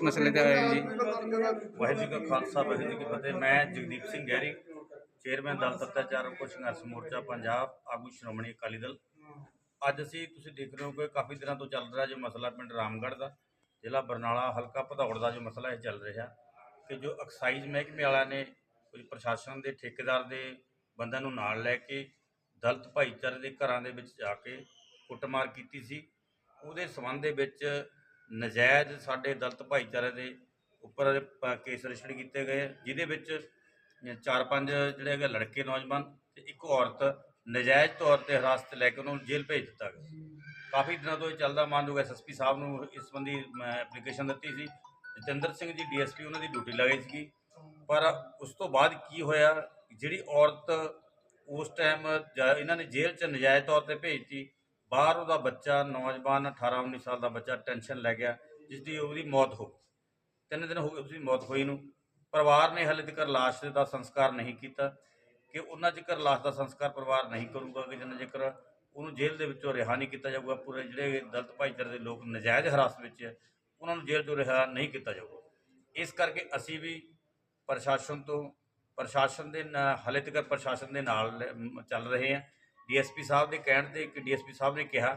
ਕਿਸ ਮਸਲੇ ਤੇ ਆਏ ਜੀ। ਵਾਹਿਗੁਰੂ ਜੀ ਕਾ ਖਾਲਸਾ, ਵਾਹਿਗੁਰੂ ਜੀ ਕੀ ਫਤਿਹ। ਮੈਂ ਜਗਦੀਪ ਸਿੰਘ ਗਹਿਰੀ, ਚੇਅਰਮੈਨ ਦਲ ਸੱਤਾਚਾਰ ਕੋ ਸੰਘਰਸ਼ ਮੋਰਚਾ, ਪੰਜਾਬ, ਆਗੂ ਸ਼੍ਰੋਮਣੀ ਅਕਾਲੀ ਦਲ। ਅੱਜ ਅਸੀਂ, ਤੁਸੀਂ ਦੇਖ ਰਹੇ ਹੋ ਕਿ ਕਾਫੀ ਦਿਨਾਂ ਤੋਂ ਚੱਲ ਰਿਹਾ ਜੋ ਮਸਲਾ ਪਿੰਡ ਰਾਮਗੜ੍ਹ ਦਾ, ਜ਼ਿਲ੍ਹਾ ਬਰਨਾਲਾ, ਹਲਕਾ ਭਦੌੜ ਦਾ ਜੋ ਮਸਲਾ ਇਹ ਚੱਲ ਰਿਹਾ। ਕਿ ਜੋ ਐਕਸਾਈਜ਼ ਮਹਿਕਮੇ ਵਾਲਿਆਂ ਨੇ ਕੁਝ ਪ੍ਰਸ਼ਾਸਨ ਦੇ ਠੇਕੇਦਾਰ ਦੇ ਬੰਦਿਆਂ ਨੂੰ ਨਾਲ ਲੈ ਕੇ, ਦਲਤ ਭਾਈਚਾਰੇ ਦੇ ਘਰਾਂ ਦੇ ਵਿੱਚ ਜਾ ਕੇ ਕੁੱਟਮਾਰ ਕੀਤੀ ਸੀ। ਉਹਦੇ ਸੰਬੰਧ ਦੇ ਵਿੱਚ ਨਜਾਇਜ਼ ਸਾਡੇ ਦਲਿਤ ਭਾਈਚਾਰੇ ਦੇ ਉੱਪਰ ਕੇਸ ਰਜਿਸਟਰ ਕੀਤੇ ਗਏ ਜਿਹਦੇ ਵਿੱਚ ਚਾਰ ਪੰਜ ਜਿਹੜੇ ਹੈਗੇ ਲੜਕੇ ਨੌਜਵਾਨ ਤੇ ਇੱਕ ਔਰਤ ਨਜਾਇਜ਼ ਤੌਰ ਤੇ ਹਿਰਾਸਤ 'ਚ ਲੈ ਕੇ ਉਹਨਾਂ ਨੂੰ ਜੇਲ੍ਹ ਭੇਜ ਦਿੱਤਾ ਗਿਆ। ਕਾਫੀ ਦਿਨਾਂ ਤੋਂ ਇਹ ਚੱਲਦਾ ਮਾਨਯੋਗ ਐਸਐਸਪੀ ਸਾਹਿਬ ਨੂੰ ਇਸ ਸੰਬੰਧੀ ਐਪਲੀਕੇਸ਼ਨ ਦਿੱਤੀ ਸੀ, ਜਤਿੰਦਰ ਸਿੰਘ ਜੀ ਡੀਐਸਪੀ ਉਹਨਾਂ ਦੀ ਡਿਊਟੀ ਲੱਗੀ ਸੀਗੀ। ਪਰ ਉਸ ਤੋਂ ਬਾਅਦ ਕੀ ਹੋਇਆ, ਜਿਹੜੀ ਔਰਤ ਉਸ ਟਾਈਮ ਇਹਨਾਂ ਨੇ ਜੇਲ੍ਹ 'ਚ ਨਜਾਇਜ਼ ਤੌਰ ਤੇ ਭੇਜਤੀ ਬਾਹਰ ਉਹਦਾ ਬੱਚਾ ਨੌਜਵਾਨ 18 19 ਸਾਲ ਦਾ ਬੱਚਾ ਟੈਨਸ਼ਨ ਲੈ ਗਿਆ ਜਿਸ ਦੀ ਉਹਦੀ ਮੌਤ ਹੋ ਗਈ। ਤਿੰਨ ਦਿਨ ਹੋ ਗਏ ਉਸਦੀ ਮੌਤ ਹੋਈ ਨੂੰ। ਪਰਿਵਾਰ ਨੇ ਹਾਲੇ ਤੱਕ ਲਾਸ਼ ਦਾ ਸੰਸਕਾਰ ਨਹੀਂ ਕੀਤਾ ਕਿ ਉਹਨਾਂ ਚਿਕਰ ਲਾਸ਼ ਦਾ ਸੰਸਕਾਰ ਪਰਿਵਾਰ ਨਹੀਂ ਕਰੂਗਾ ਕਿ ਜਿੰਨਾ ਚਿਕਰ ਉਹਨੂੰ ਜੇਲ੍ਹ ਦੇ ਵਿੱਚੋਂ ਰਿਹਾ ਨਹੀਂ ਕੀਤਾ ਜਾਊਗਾ, ਪੂਰੇ ਜਿਹੜੇ ਦਲਤ ਭਾਈਚਾਰੇ ਦੇ ਲੋਕ ਨਜਾਇਜ਼ ਹਿਰਾਸਤ ਵਿੱਚ ਹੈ, ਉਹਨਾਂ ਨੂੰ ਜੇਲ੍ਹ ਤੋਂ ਰਿਹਾ ਨਹੀਂ ਕੀਤਾ ਜਾਊਗਾ। ਇਸ ਕਰਕੇ ਅਸੀਂ ਵੀ ਪ੍ਰਸ਼ਾਸਨ ਤੋਂ, ਪ੍ਰਸ਼ਾਸਨ ਦੇ ਨਾ- ਹਾਲੇ ਤੱਕ ਪ੍ਰਸ਼ਾਸਨ ਦੇ ਨਾਲ ਚੱਲ ਰਹੇ ਹਾਂ। ਡੀਐਸਪੀ ਸਾਹਿਬ ਦੇ ਕਹਿਣ ਤੇ ਕਿ ਡੀਐਸਪੀ ਸਾਹਿਬ ਨੇ ਕਿਹਾ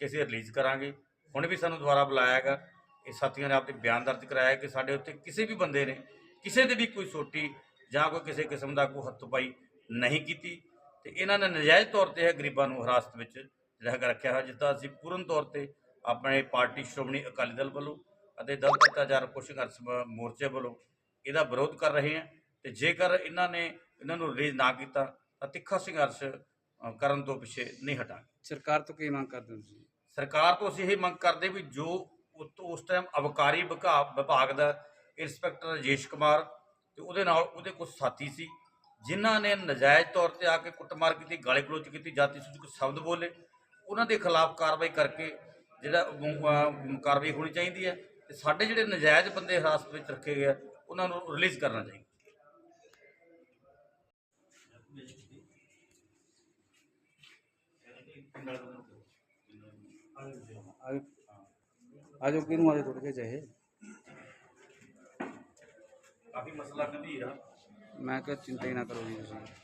ਕਿ ਅਸੀਂ ਰਿਲੀਜ਼ ਕਰਾਂਗੇ। ਹੁਣ ਵੀ ਸਾਨੂੰ ਦੁਬਾਰਾ ਬੁਲਾਇਆ ਹੈਗਾ। ਇਹ ਸਾਥੀਆਂ ਨੇ ਆਪਣੇ ਬਿਆਨ ਦਰਜ ਕਰਾਇਆ ਕਿ ਸਾਡੇ ਉੱਤੇ ਕਿਸੇ ਵੀ ਬੰਦੇ ਨੇ ਕਿਸੇ ਦੇ ਵੀ ਕੋਈ ਸੋਟੀ ਜਾਂ ਕੋਈ ਕਿਸੇ ਕਿਸਮ ਦਾ ਕੋਈ ਹੱਥਪਾਈ ਨਹੀਂ ਕੀਤੀ ਤੇ ਇਹਨਾਂ ਨੇ ਨਜਾਇਜ਼ ਤੌਰ ਤੇ ਇਹ ਗਰੀਬਾਂ ਨੂੰ ਹਿਰਾਸਤ ਵਿੱਚ ਜਿਹੜਾ ਹੈਗਾ ਰੱਖਿਆ ਹੋਇਆ ਜਿਸ ਦਾ ਅਸੀਂ ਪੂਰਨ ਤੌਰ ਤੇ ਆਪਣੇ ਪਾਰਟੀ ਸ਼੍ਰੋਮਣੀ ਅਕਾਲੀ ਦਲ ਵੱਲੋਂ ਅਤੇ ਦਲ ਅਤਿਆਚਾਰ ਸੰਘਰਸ਼ ਮੋਰਚੇ ਵੱਲੋਂ ਇਹਦਾ ਵਿਰੋਧ ਕਰ ਰਹੇ ਹਾਂ ਤੇ ਜੇਕਰ ਇਹਨਾਂ ਨੇ, ਇਹਨਾਂ ਨੂੰ ਰਿਲੀਜ਼ ਨਾ ਕੀਤਾ ਤਾਂ ਤਿੱਖਾ ਸੰਘਰਸ਼ ਕਰਨ ਤੋਂ ਪਿੱਛੇ ਨਹੀਂ ਹਟਾਂਗੇ। ਸਰਕਾਰ ਤੋਂ ਕੀ ਮੰਗ ਕਰਦੇ ਹੋ ਤੁਸੀਂ? ਸਰਕਾਰ ਤੋਂ ਅਸੀਂ ਇਹ ਮੰਗ ਕਰਦੇ ਵੀ ਜੋ ਉਸ ਟਾਈਮ ਅਬਕਾਰੀ ਵਿਭਾਗ ਦਾ ਇੰਸਪੈਕਟਰ ਰਜੇਸ਼ ਕੁਮਾਰ ਤੇ ਉਹਦੇ ਨਾਲ ਉਹਦੇ ਕੁਝ ਸਾਥੀ ਸੀ ਜਿਨ੍ਹਾਂ ਨੇ ਨਜਾਇਜ਼ ਤੌਰ ਤੇ ਆ ਕੇ ਕੁੱਟਮਾਰ ਕੀਤੀ ਗਾਲੀ ਗਲੋਚ ਕੀਤੀ ਜਾਤੀ ਸੂਚਕ ਸ਼ਬਦ ਬੋਲੇ ਉਹਨਾਂ ਦੇ ਖਿਲਾਫ ਕਾਰਵਾਈ ਕਰਕੇ ਜਿਹੜਾ ਕਾਰਵਾਈ ਹੋਣੀ ਚਾਹੀਦੀ ਹੈ ਤੇ ਸਾਡੇ ਜਿਹੜੇ ਨਜਾਇਜ਼ ਬੰਦੇ ਹਿਰਾਸਤ ਵਿੱਚ ਰੱਖੇ ਗਏ ਉਹਨਾਂ ਨੂੰ ਰਿਲੀਜ਼ ਕਰਨਾ ਚਾਹੀਦਾ। ਆਜੋ ਕਿਹਨੂੰ ਆਜੋ ਥੋੜੇ ਜਿਹੇ? ਕਾਫੀ ਮਸਲਾ ਗੰਭੀਰ ਆ। ਮੈਂ ਕਿਹਾ ਚਿੰਤਾ ਹੀ ਨਾ ਕਰੋ ਜੀ ਤੁਸੀਂ।